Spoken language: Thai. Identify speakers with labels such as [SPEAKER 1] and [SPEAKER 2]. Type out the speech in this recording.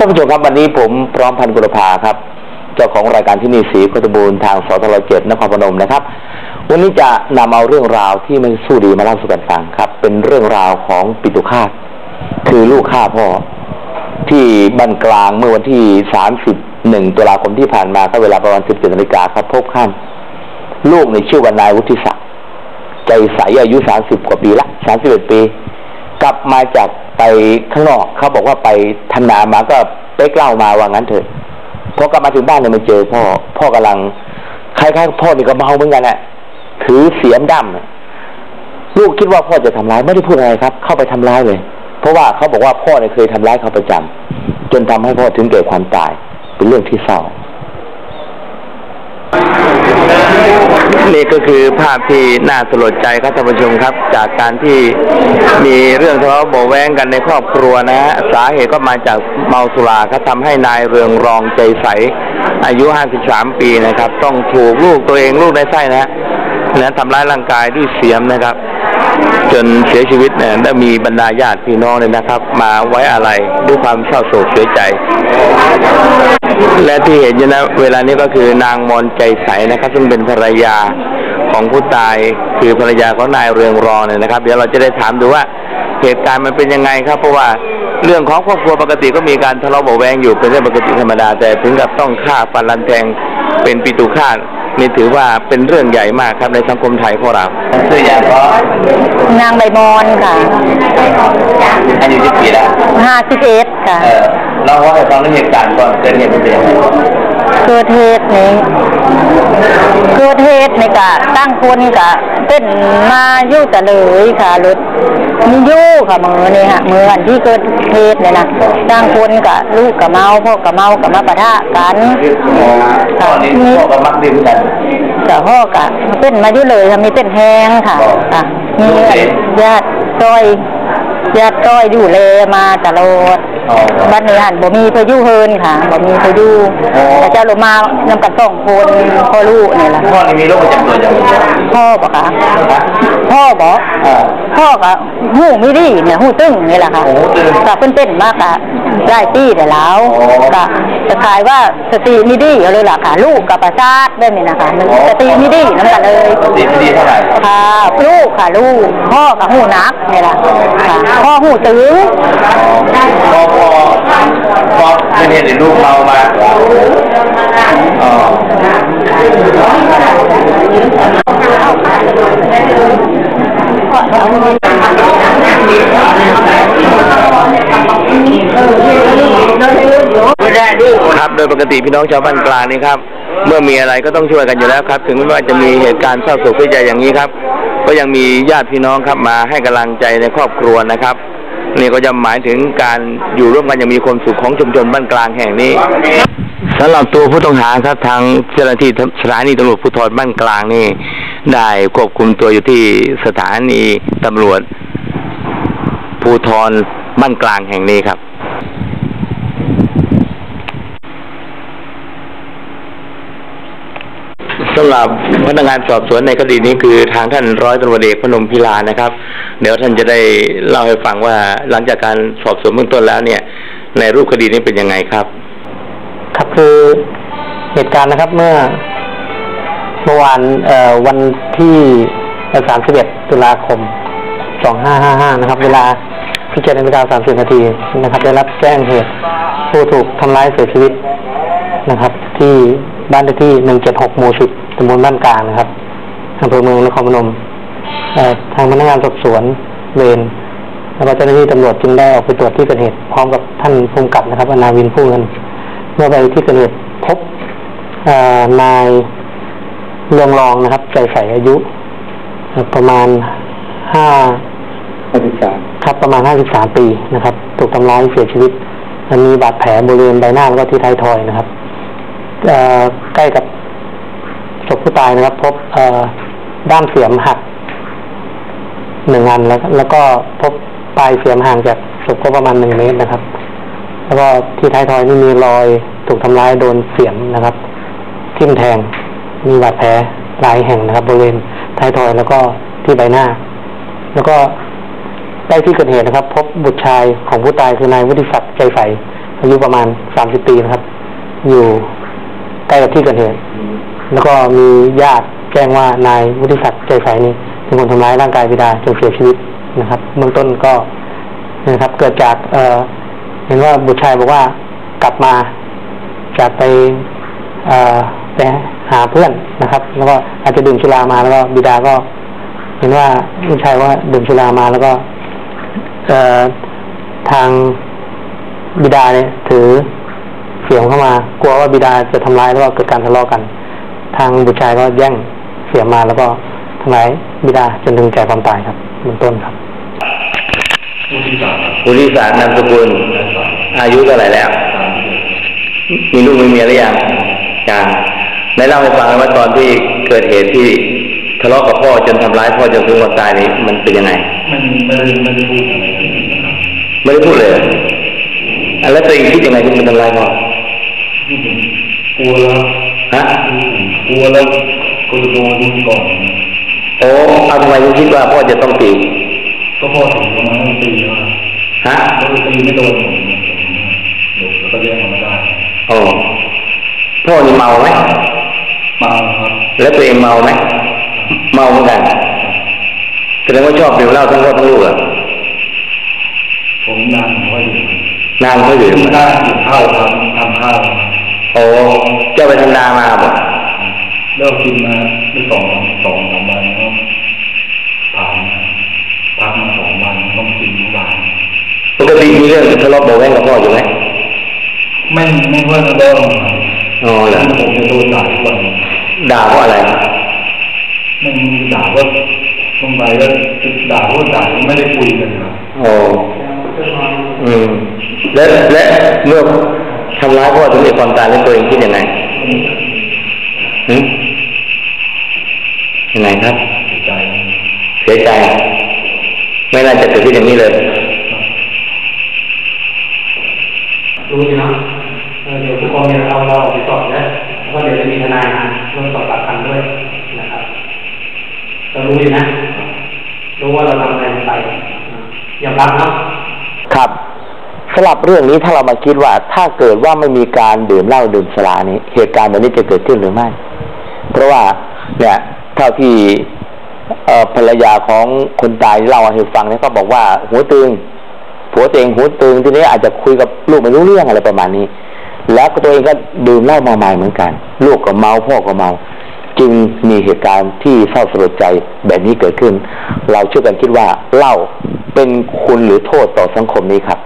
[SPEAKER 1] ท่านผู้ชมครับวันนี้ผมพร้อมพันธุรพาครับ เจ้าของรายการที่นี่สีโคตบูรณ์ทางสทรเจ็ดนครพนมนะครับ วันนี้จะนำเอาเรื่องราวที่ไม่สู้ดีมาเล่าสู่กันฟังครับ เป็นเรื่องราวของปิตุคาตคือลูกฆ่าพ่อ ที่บ้นกลางเมื่อวันที่31ตุลาคมที่ผ่านมาก็เวลาประมาณ17นาฬิกาครับพบข้ามลูกในชื่อว่านายวุฒิศักดิ์ใจใสอายุ30กว่าปีละ31ปี กลับมาจาก ไปข้างนอกเขาบอกว่าไปทำนามาก็เป๊กเล่ามาว่างั้นเถอะพอกลับมาถึงบ้านเนี่ยมาเจอพ่อ พ่อกำลังคล้ายๆพ่อนี่ก็เมาเหมือนกันอะถือเสียมดำอะลูกคิดว่าพ่อจะทำร้ายไม่ได้พูดอะไรครับ เข้าไปทำร้ายเลย เพราะว่าเขาบอกว่าพ่อเนี่ยเคยทำร้ายเขาประจำจนทำให้พ่อถึงแก่ความตาย เป็นเรื่องที่เศร้า นี่ก็คือภาพที่น่าสลดใจครับท่านผู้ชมครับ จากการที่มีเรื่องทะเลาะเบาแว้งกันในครอบครัวนะฮะสาเหตุก็มาจากเมาสุราครับทำให้นายเรืองรองใจใส อายุ 53 ปีนะครับ ต้องถูกลูกตัวเองลูกในไส้นะฮะนะทำร้ายร่างกายด้วยเสียมนะครับ จนเสียชีวิตเนี่ยได้มีบรรดาญาติพี่น้องเลยนะครับ มาไว้อะไรด้วยความเศร้าโศกเสียใจ และที่เห็นอยู่นะเวลานี้ก็คือนางมนใจใสนะครับ ซึ่งเป็นภรรยาของผู้ตายคือภรรยาของนายเรืองรองเนี่ยนะครับ เดี๋ยวเราจะได้ถามดูว่าเหตุการณ์มันเป็นยังไงครับ เพราะว่าเรื่องของครอบครัวปกติก็มีการทะเลาะเบาแวงอยู่เป็นเรื่องปกติธรรมดา แต่ถึงกับต้องฆ่าฟันรันแทงเป็นปิตุฆาต นี่ถือว่าเป็นเรื่องใหญ่มากครับในสังคมไทยของเราชื่ออย่างก็
[SPEAKER 2] นางใบมอนค่ะ
[SPEAKER 1] อายุสิบปีแล้ว
[SPEAKER 2] ห้าสิบเอ็ดค่ะ
[SPEAKER 1] เออเราว่าให้ฟังเรื่องเหตุการณ์ก่อนเกิดเหตุเป็นยังไง
[SPEAKER 2] เกิดเหตุนี้เกิดเหตุในกะตั้งคนกะเป็นมาอยู่แต่เลยค่ะรถมียู่ค่ะมือนี่ฮะมือวันที่เกิดเหตุเนี่ยนะตั้งคนกะลูกกะเมาพ่อกะเมากะมาปะทะกัน
[SPEAKER 1] ตอนนี้พ่อก็มักดื่มกัน
[SPEAKER 2] กะพ่อกะเป็นมาอยู่เลยค่ะมีเป็นแห้งค่ะอะมีญาติต้อยญาติต้อยอยู่เลยมาตลอด บ้านนี้หันบ่มีพายุเฮินค่ะบ่มีพายุ
[SPEAKER 1] อ๋อ
[SPEAKER 2] แต่เจ้าลงมานำกันสองคนพ่อลูกนี่แหละ
[SPEAKER 1] พ่อนี่มีโรคประจำตัวอย่างไร
[SPEAKER 2] พ่อบอกค่ะพ่อบอก
[SPEAKER 1] อ่า
[SPEAKER 2] พ่อก็หูไม่ดีเนี่ยหูตึงนี่แหละค่ะ
[SPEAKER 1] โอ้หูตึง
[SPEAKER 2] ก็เพิ่นเป็นมากอะได้ปีแต่แล้ว
[SPEAKER 1] อ๋อ
[SPEAKER 2] ก็จะขายว่าสติไม่ดีเอาเลยล่ะค่ะ ลูกกับประสาทได้นี่นะคะมันสติไม่ดีน้ำกันเลย
[SPEAKER 1] ดีไม่ดีเท่าไหร่
[SPEAKER 2] ค่ะลูกค่ะลูกพ่อกับหูนักนี่แหละค่ะพ่อหูตึง
[SPEAKER 1] พอพอพอเป็นเหตุให้ลูกเมามาอ๋อครับโดยปกติพี่น้องชาวบ้านกลางนี่ครับ เมื่อมีอะไรก็ต้องช่วยกันอยู่แล้วครับ ถึงไม่ว่าจะมีเหตุการณ์เศร้าโศกเสียใจอย่างนี้ครับ ก็ยังมีญาติพี่น้องครับมาให้กำลังใจในครอบครัวนะครับ นี่ก็จะหมายถึงการอยู่ร่วมกันอย่างมีความสุขของชุมชนบ้านกลางแห่งนี้สำหรับตัวผู้ต้องหาครับทางเจ้าหน้าที่สถานีตำรวจภูธรบ้านกลางนี่ ได้ควบคุมตัวอยู่ที่สถานีตำรวจภูธรบ้านกลางแห่งนี้ครับ สำหรับพนักงานสอบสวนในคดีนี้คือทางท่านร้อยตำรวจเอกพนมพิลานะครับ เดี๋ยวท่านจะได้เล่าให้ฟังว่าหลังจากการสอบสวนเบื้องต้นแล้วเนี่ย ในรูปคดีนี้เป็นยังไงครับ
[SPEAKER 3] ครับคือเหตุการณ์นะครับเมื่อเมื่อวานเอ่อวันที่31ตุลาคม2555นะครับ เวลา17นาฬิกา30นาทีนะครับ ได้รับแจ้งเหตุผู้ถูกทำร้ายเสียชีวิตนะครับ ที่บ้านเลขที่176หมู่10ตำบลบ้านกลางนะครับอำเภอเมืองนครพนมทางพนักงานสอบสวนเวรแล้วก็เจ้าหน้าที่ตำรวจจึงได้ออกไปตรวจที่เกิดเหตุพร้อมกับท่านภูมิกับนะครับอนาวินผู้เงินเมื่อไปที่เกิดเหตุพบนายเรืองรองนะครับ ใจใสอายุ ประมาณห้าครับประมาณห้าสิบสามปีนะครับ ถูกทำร้ายเสียชีวิตมีบาดแผลบริเวณใบหน้าแล้วก็ที่ท้ายทอยนะครับใกล้กับ ศพผู้ตายนะครับ พบเอด้ามเสียมหักหนึ่งอันแล้ว แล้วก็พบปลายเสียมห่างจากศพก็ประมาณหนึ่งเมตรนะครับ แล้วก็ที่ท้ายทอยนี่มีรอยถูกทำร้ายโดนเสียมนะครับ ทิ่มแทงมีบาดแผลหลายแห่งนะครับบริเวณท้ายทอยแล้วก็ที่ใบหน้า แล้วก็ใกล้ที่เกิดเหตุนะครับ พบบุตรชายของผู้ตายคือนายวุฒิศักดิ์ใจใสอายุประมาณสามสิบปีนะครับ อยู่ใกล้กับที่เกิดเหตุ แล้วก็มีญาติแจ้งว่านายวุฒิศักดิ์ใจใสนี่เป็นคนทำร้ายร่างกายบิดาจนเสียชีวิตนะครับเบื้องต้นก็นะครับ เกิดจากเออเห็นว่าบุตรชายบอกว่ากลับมาจากไปไปหาเพื่อนนะครับ แล้วก็อาจจะดื่มสุรามาแล้วก็บิดาก็ เห็นว่าลูกชายว่าดื่มสุรามาแล้วก็เอทางบิดาเนี่ยถือเสียมเข้ามากลัวว่าบิดาจะทำร้ายแล้วก็เกิดการทะเลาะกัน ทางบุตรชายก็แย่งเสียมมาแล้วก็ทำร้ายบิดาจนถึงแก่ความตายครับเบื้องต้นครับ
[SPEAKER 1] บุริศาสตร์นามสกุล อายุเท่าไหร่แล้ว มีลูกมีเมียหรือยังยังได้เล่าให้ฟังไหมว่าตอนที่เกิดเหตุที่ทะเลาะกับพ่อจนทำร้ายพ่อจนถึงวันตายนี่มันเป็นยังไง
[SPEAKER 4] มันไม่ได้ไม่ได้พูดอะไรกันนะครับ
[SPEAKER 1] ไม่ได้พูดเลยเหรออะแล้วตัวเองคิดยังไงถึงมันทำร้ายพ่อก
[SPEAKER 4] ลัวแล้ว
[SPEAKER 1] ฮะ
[SPEAKER 4] กลัวแล้วก็จะโดนยิงก่อน
[SPEAKER 1] โอ้เอาทำไมถึงคิดว่าพ่อจะต้องตี
[SPEAKER 4] ก็พ่อถึงประมาณตีมา
[SPEAKER 1] ฮะ
[SPEAKER 4] แล้วตีไม่โดนผมเดี๋ยวแล้วก็แย่งมันไม่ได้
[SPEAKER 1] โอ้พ่อนี่เมาไหม
[SPEAKER 4] มาครับ
[SPEAKER 1] แล้วตัวเองเมาไหมเมาเหมือนกันแสดงว่าชอบดื่มเหล้าทั้งพ่อทั้งลูกเหรอะ
[SPEAKER 4] ผมนานผมว่าอยู่
[SPEAKER 1] นานเขาดื่ม
[SPEAKER 4] กินข้าวกินข้าวทำทำข้าว
[SPEAKER 1] โอ้เจ้าไปทำนามาบ่
[SPEAKER 4] เลิกกินมาได้สองสองสามวันก็ผ่านพักมาสองวันก็มากินทุกวัน
[SPEAKER 1] ปกติมีเรื่องทะเลาะเบาะแว้งกับพ่ออยู่ไหม
[SPEAKER 4] ไม่ไม่ว่าจะเริ่ม
[SPEAKER 1] อ๋อเหรอ
[SPEAKER 4] ผมจะโดนด่าทุกวัน
[SPEAKER 1] ด่าเพราะอะไร
[SPEAKER 4] มันด่าว่าลงไปก็ด่าว่าด่าไม่ได้คุยกันครับ
[SPEAKER 1] โอ้อืมและและเมื่อทำร้ายพ่อถึงมีความตายแล้วตัวเองคิดยังไง หืมยังไงครับ
[SPEAKER 4] เสียใจ
[SPEAKER 1] เสียใจ ไม่น่าจะเกิดขึ้นอย่างนี้เลย
[SPEAKER 3] รู้สิเนาะเออเดี๋ยวผู้กองเนี่ยเอาเราออกไปสอบนะแล้วก็เดี๋ยวจะมีทนายมาร่วมสอบปากคำด้วยนะครับเรารู้อยู่นะ รู้ว่าเราทำอะไรลงไปยอมรับเนาะ
[SPEAKER 1] ครับ สำหรับเรื่องนี้ถ้าเรามาคิดว่า ถ้าเกิดว่าไม่มีการดื่มเหล้าดื่มสลานี้ เหตุการณ์แบบนี้จะเกิดขึ้นหรือไม่ เพราะว่าเนี่ยเท่าที่ภรรยาของคนตายเล่าให้ฟังเนี่ยก็บอกว่าหัวตึงผัวตัวเองหัวตึงทีนี้อาจจะคุยกับลูกไม่รู้เรื่องอะไรประมาณนี้ แล้วก็ตัวเองก็ดื่มเหล้าเมาใหม่เหมือนกัน ลูกก็เมาพ่อก็เมา จึงมีเหตุการณ์ที่เศร้าสลดใจแบบนี้เกิดขึ้น เราช่วยกันคิดว่าเหล้าเป็นคุณหรือโทษต่อสังคมนี้ครับ